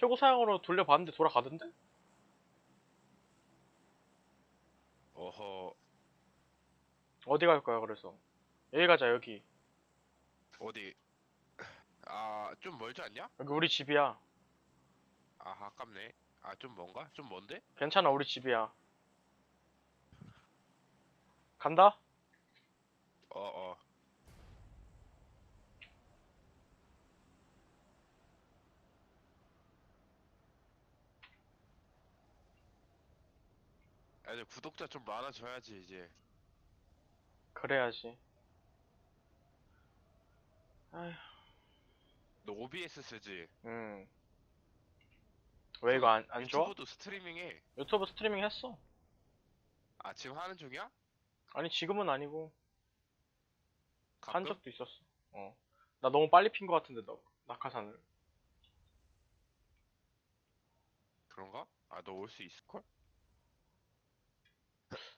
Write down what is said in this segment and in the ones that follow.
최고 사양으로 돌려봤는데 돌아가던데? 어허 어디 갈 거야 그래서 여기 가자 여기 어디 아 좀 멀지 않냐? 여기 우리 집이야 아 아깝네 아 좀 먼가? 좀 먼데? 괜찮아 우리 집이야 간다? 어어 야 이제 구독자 좀 많아져야지 이제 그래야지 아휴 너 OBS 쓰지? 음. 왜 이거 안, 안 좋아? 유튜브도 스트리밍해 유튜브 스트리밍 했어 아 지금 하는 중이야? 아니 지금은 아니고 한 가끔? 적도 있었어 어. 나 너무 빨리 핀거 같은데 너 낙하산을 그런가? 아 너 올 수 있을걸?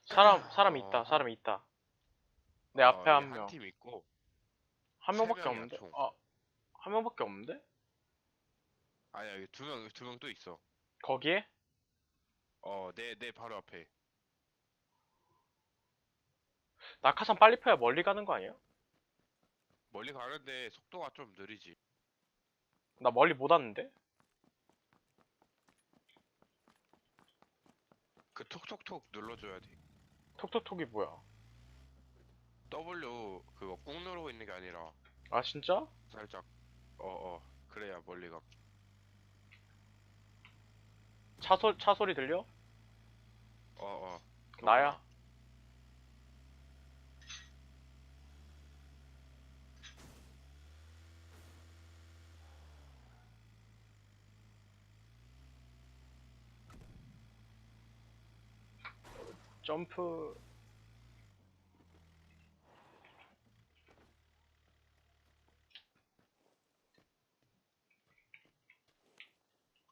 사람 사람 있다 어. 사람 있다 내 앞에 어, 한명 한팀 있고 명밖에 세 명이야, 없는데? 총. 아, 한 명밖에 없는데? 아니야 여기 두 명 두 명 또 있어 거기에? 어 내 내 바로 앞에 낙하산 빨리 펴야 멀리 가는 거 아니야? 멀리 가는데 속도가 좀 느리지 나 멀리 못 왔는데? 그 톡톡톡 눌러줘야 돼 톡톡톡이 뭐야? W 그거 꾹 누르고 있는 게 아니라 아 진짜? 살짝 어어 그래야 멀리 가 차, 소, 차 소리 들려? 어어 나야 점프.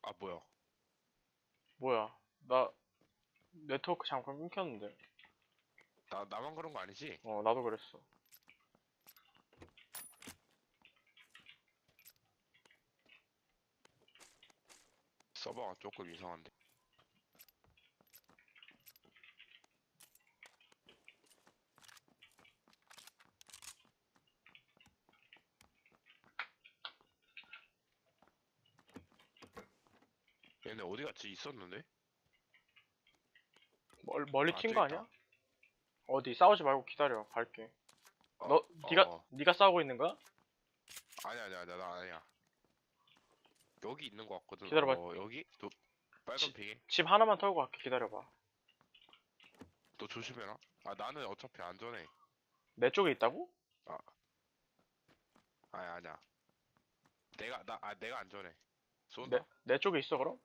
아 뭐야? 뭐야? 나 네트워크 잠깐 끊겼는데. 나 나만 그런 거 아니지? 어 나도 그랬어. 서버가 조금 이상한데 얘네 어디 갔지 있었는데? 멀, 멀리 아, 튄 저기 거 있다. 아니야? 어디 싸우지 말고 기다려 갈게 어, 너 네가 어, 어. 네가 싸우고 있는 거야? 아니야 아니야 나, 나 아니야 여기 있는 거 같거든 기다려봐. 어, 여기? 너 빨간 지- 핑에 집 하나만 털고 갈게 기다려봐 너 조심해라 아 나는 어차피 안전해 내 쪽에 있다고? 아니 아니야 내가 나 아 내가 안전해 쏜다 내, 내 쪽에 있어 그럼?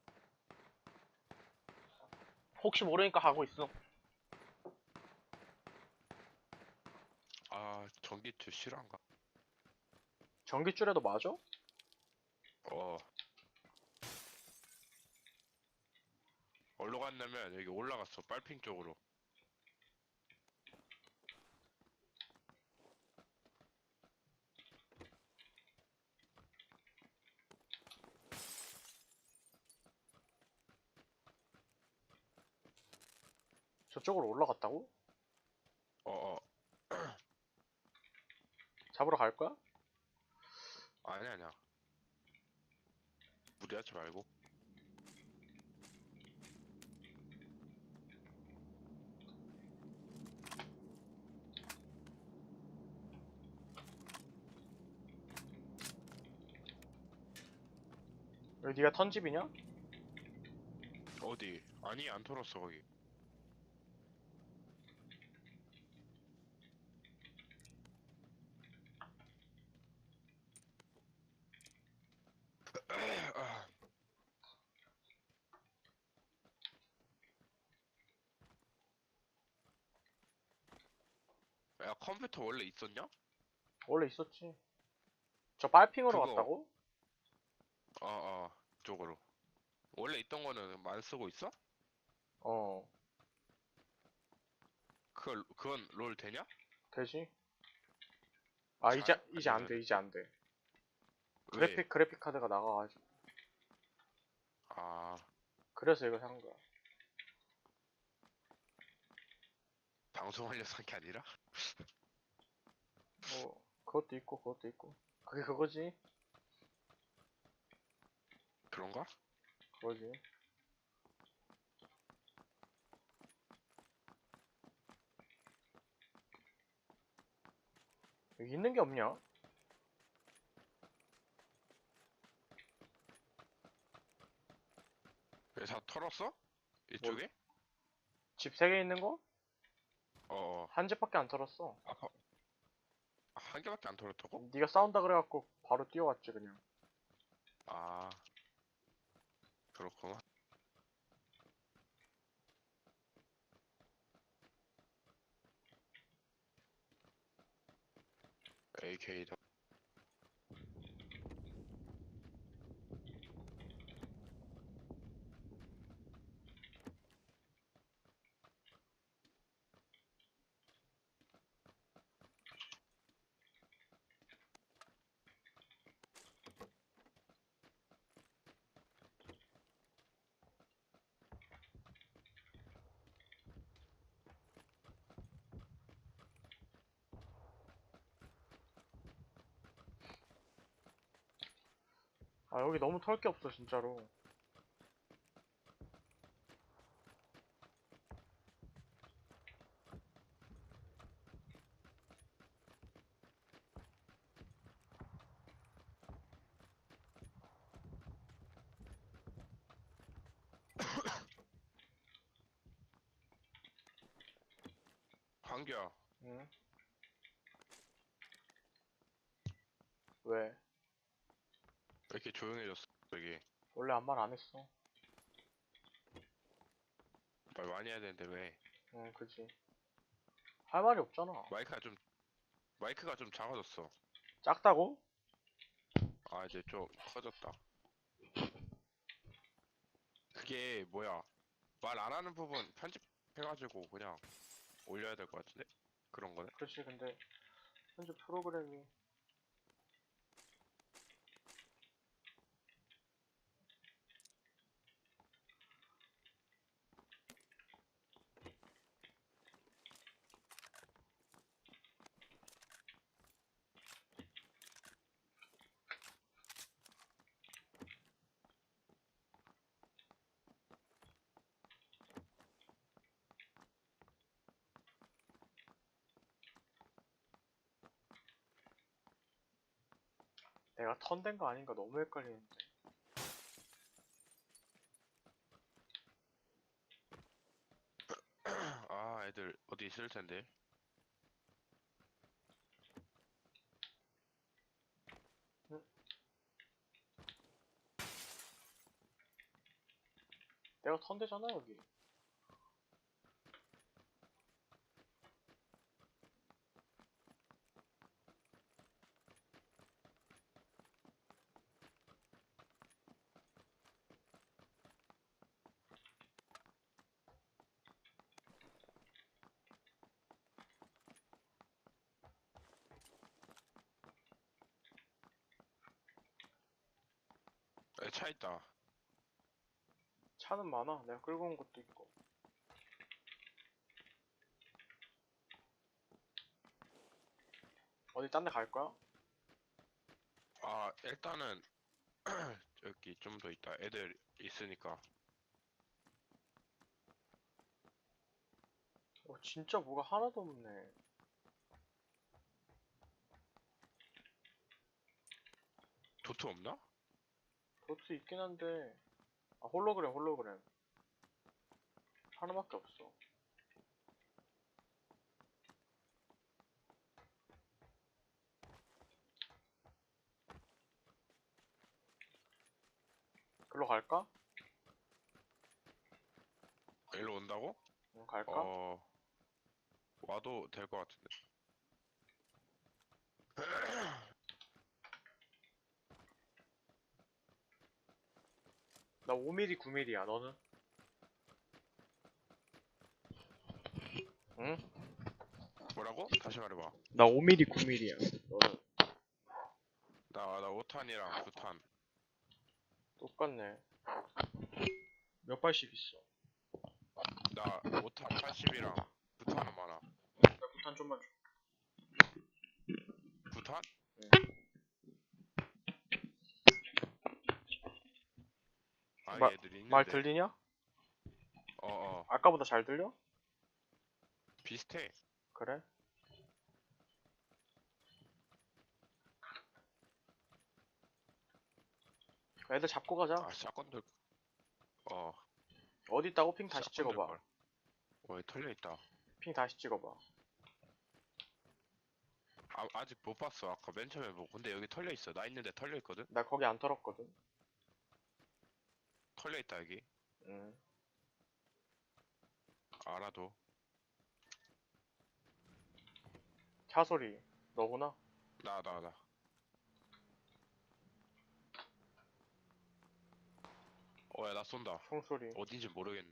혹시 모르니까 하고 있어. 아 전기줄 실화인가? 전기줄에도 맞아? 어. 어디로 갔냐면 여기 올라갔어 빨핑 쪽으로 저쪽으로 올라갔다고? 어어 잡으러 갈 거야? 아니야 아니야 무리하지 말고 여기 네가 턴 집이냐? 어디 아니 안 털었어 거기 야 컴퓨터 원래 있었냐? 원래 있었지 저 빨핑으로 그거- 갔다고? 어어 쪽으로 원래 있던 거는 안 쓰고 있어? 어 그걸 그건 롤 되냐? 되지 아 잘- 이제 이제 아니면- 안돼 이제 안 돼 왜? 그래픽 그래픽 카드가 나가가지고 아 그래서 이거 산 거야. 방송하려고 산게 아니라? 뭐 그것도 있고 그것도 있고. 그게 그거지. 그런가? 그거지. 여기 있는 게 없냐? 왜 다 털었어? 이쪽에? 집 세 개 있는 거? 어어 한 집밖에 안 털었어. 아까 아, 한 개밖에 안 털었다고? 네가 싸운다 그래갖고 바로 뛰어왔지 그냥. 아 그렇구나 AK다 아 여기 너무 털 게 없어 진짜로. 황규야 응? 왜? 왜 이렇게 조용해졌어 여기 원래 아무 말 안 했어. 말 많이 해야 되는데 왜 응, 그지. 할 말이 없잖아. 마이크가 좀 마이크가 좀 작아졌어 작다고? 아 이제 좀 커졌다 그게 뭐야 말 안 하는 부분 편집해가지고 그냥 올려야 될 것 같은데 그런 거네 그렇지, 근데 현재 프로그램이 내가 턴된 거 아닌가 너무 헷갈리는데. 아 애들 어디 있을 텐데 내가 턴대잖아, 여기. 차 있다 차는 많아. 내가 끌고 온 것도 있고. 어디 딴 데 갈 거야? 아 일단은 여기 좀 더 있다 애들 있으니까 어, 진짜 뭐가 하나도 없네. 도트 없나? 도트 있긴 한데, 아, 홀로그램, 홀로그램. 하나밖에 없어. 글로 갈까? 일로 온다고? 응, 갈까? 어 와도 될 것 같은데 나 5mm, 9mm야, 너는? 응? 뭐라고? 다시 말해봐 나 5mm, 9mm야. 너는? 나, 나 5탄이랑 9탄 똑같네. 몇 발씩 있어? 나 5탄 80이랑 9탄은 많아. 나 부탄 좀만 줘. 9탄? 응. 아, 마- 얘들이 있는데. 말 들리냐? 어 어 아까보다 잘 들려? 비슷해. 그래? 애들 잡고 가자. 아 샷건들. 어. 어디 있다고 핑 다시 찍어봐. 어, 털려 있다. 핑 다시 찍어봐. 아, 아직 못 봤어. 아까 맨 처음에 보고. 근데 여기 털려 있어. 나 있는데 털려 있거든. 나 거기 안 털었거든. 털려 있다 여기. 응. 알아도. 차 소리. 너구나? 나 나 나. 어야 나 쏜다. 총 소리. 어딘지 모르겠네.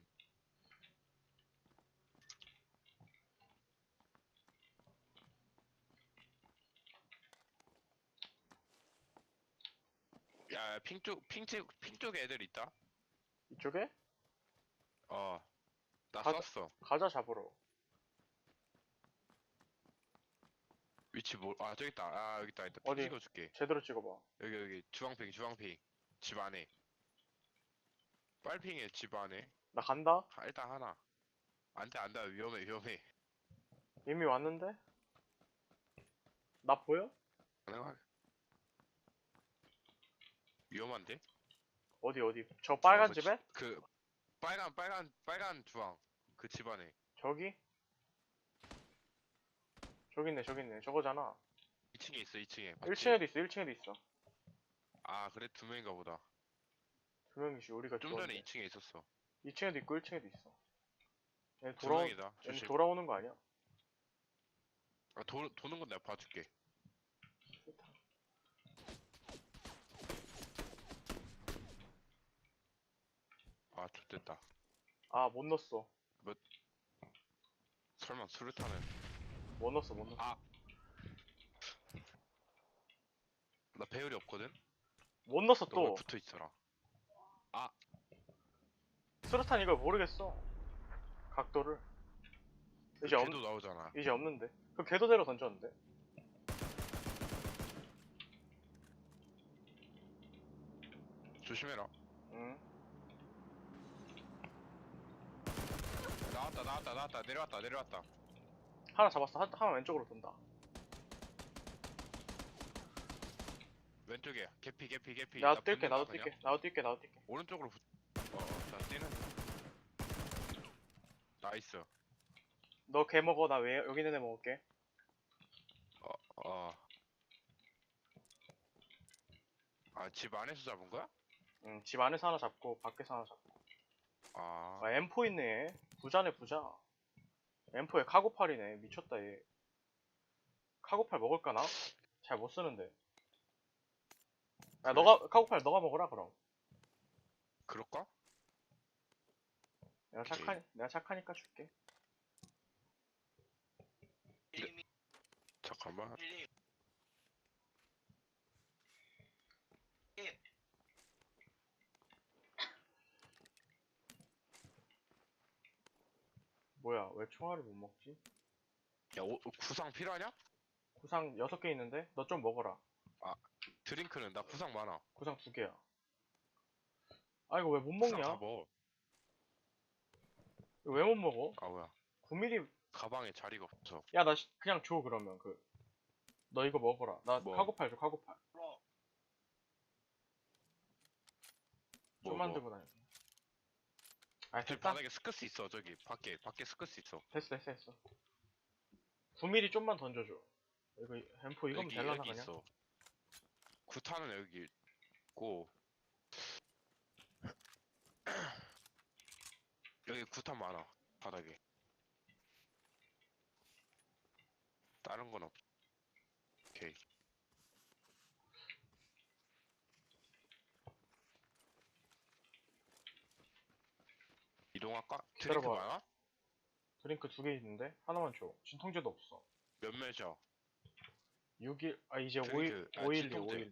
야, 핑 쪽, 핑 쪽, 핑쪽 애들 있다? 이쪽에? 어. 나 가자. 썼어. 가자 잡으러. 위치 뭐, 아, 저기 있다. 아, 여기 있다. 있다. 핑 어디? 찍어줄게. 제대로 찍어봐. 여기, 여기, 주황핑, 주황핑. 집 안에. 빨핑에 집 안에. 나 간다? 아, 일단 하나. 안 돼, 안 돼. 위험해, 위험해. 이미 왔는데? 나 보여? 가능하 위험한데? 어디 어디? 저 빨간 저그 집에? 그 빨간 빨간 빨간 주황. 그 집안에. 저기? 저기 있네 저기 있네. 저거잖아. 2층에 있어 2층에. 1층에도 있어 1층에도 있어. 아 그래? 두 명인가 보다. 두 명이지 우리가 좀 전에 2층에 있었어. 2층에도 있고 1층에도 있어. 얘 두 돌아 명이다. 얘 조심 돌아오는 거 아니야? 아, 도, 도는 건 내가 봐줄게 아 좋 됐다. 아 못 넣었어. 설마 수류탄을 못 넣었어 못 넣었어. 아. 나 배율이 없거든? 못 넣었어 또. 붙어 있어라? 수류탄 이걸 모르겠어. 각도를. 이제 없 걔도 나오잖아. 이제 없는데. 그 궤도대로 던졌는데. 조심해라. 응 나왔다 나왔다 나왔다. 내려왔다 내려왔다. 하나 잡았어. 한, 하나 왼쪽으로 돈다. 왼쪽에 개피 개피 개피. 나도 나 뛸게 붙는다, 나도 그냥. 뛸게 나도 뛸게 나도 뛸게. 오른쪽으로 붙... 어, 어, 나 뛰는. 나이스. 너 개 먹어 나 왜 여기 있는 애 먹을게. 어, 어. 아, 집 안에서 잡은 거야? 응, 집 안에서 하나 잡고 밖에서 하나 잡고. 아, 아 M4 있네 얘. 부자네 부자 M4에 카고팔이네 미쳤다 얘 카고팔 먹을까나? 잘 못 쓰는데 야? 너가 카고팔 너가 먹어라 그럼 그럴까? 내가 오케이. 착하니 내가 착하니까 줄게 잠깐만. 뭐야 왜 총알을 못 먹지? 야, 오, 구상 필요하냐? 구상 6개 있는데 너 좀 먹어라 드링크는 나 구상 많아. 구상 2개야 아 이거 왜 못 구상 다 먹냐? 먹어. 왜못 먹어? 아, 뭐야. 9mm 가방에 자리가 없어. 야나 그냥 줘 그러면 그 너 이거 먹어라 나 뭐? 카고팔 줘 카고팔 뭐, 좀만 뭐. 들고 다녀 아 저기 됐다 바닥에 스커스 있어, 저기. 밖에, 밖에 스커스 있어. 됐어 됐어 됐어 9mm 좀만 던져줘 이거 M4 이거면 여기, 될라나 여기 그냥 있어. 구탄은 여기 있고. 여기 구탄 많아, 바닥에. 다른 건 없. 오케이. 이동할까? 드링크 기다려봐. 많아? 드링크 두 개 있는데 하나만 줘 진통제도 없어 몇 매죠? 6일 아 이제 드링크, 5일 아, 512 진통제.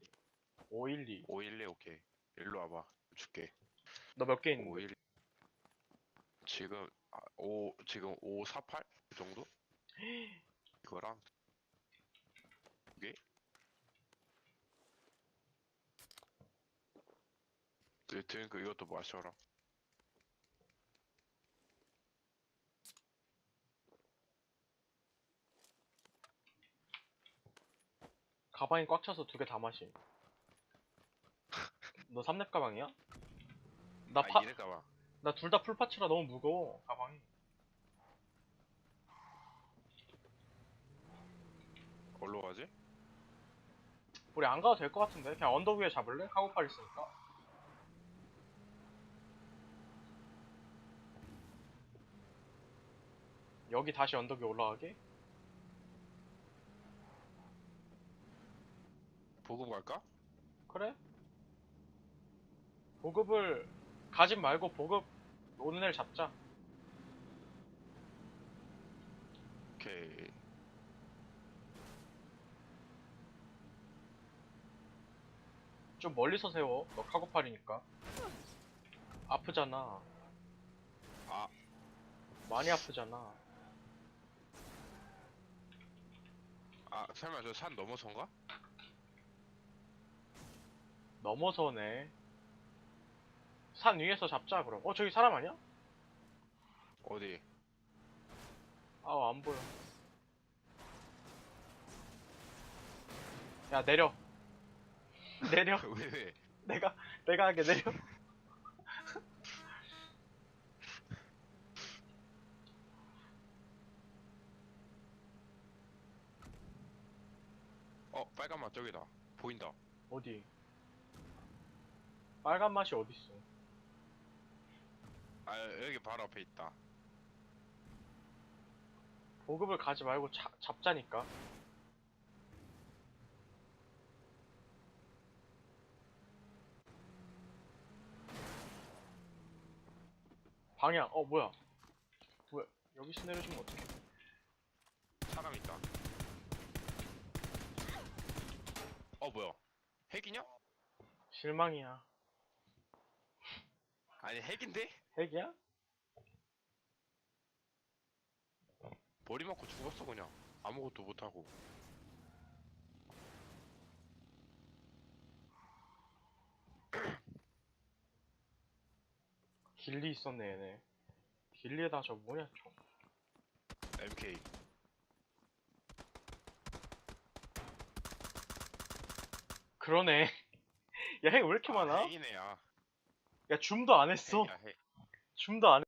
512 512 512 오케이. 일로 와봐. 줄게. 너 몇 개 있는데? 51 지금 아, 5 지금 548그 정도? 이거랑 이게 여튼 그 이것도 마셔라. 가방이 꽉 차서 두 개 다 마시. 너 삼렙 가방이야? 나아 파, 이래 가봐. 나 둘 다 풀파츠라 너무 무거워, 가방이. 어디로 가지? 우리 안 가도 될 것 같은데? 그냥 언덕 위에 잡을래? 카고팔 있으니까. 여기 다시 언덕 위에 올라가게? 보급 갈까? 그래? 보급을 가진 말고 보급 오는 애를 잡자. 오케이. 좀 멀리서 세워. 너 카고팔이니까. 아프잖아. 아 많이 아프잖아. 아, 설마 저 산 넘어선가? 넘어서네. 산 위에서 잡자 그럼. 어 저기 사람 아니야? 어디? 아안 보여. 야 내려. 내려. 왜 왜? 내가 내가 하게 내려. 어, 빨간 맛 저기다. 보인다. 어디? 빨간 맛이 어딨어? 아, 여기 바로 앞에 있다. 보급을 가지 말고 자- 잡자니까. 방향. 어 뭐야? 뭐야? 여기서 내려주면 어떡해? 사람 있다. 어, 뭐야? 핵이냐? 실망이야. 아니, 핵인데? 핵이야? 머리 맞고 죽었어, 그냥. 아무것도 못하고. 길리 있었네 얘네. 길리에다 저 뭐냐 총. MK. 그러네. 야핵왜 이렇게 아, 많아? 핵이네, 야. 야 줌도 안 했어. 줌도 안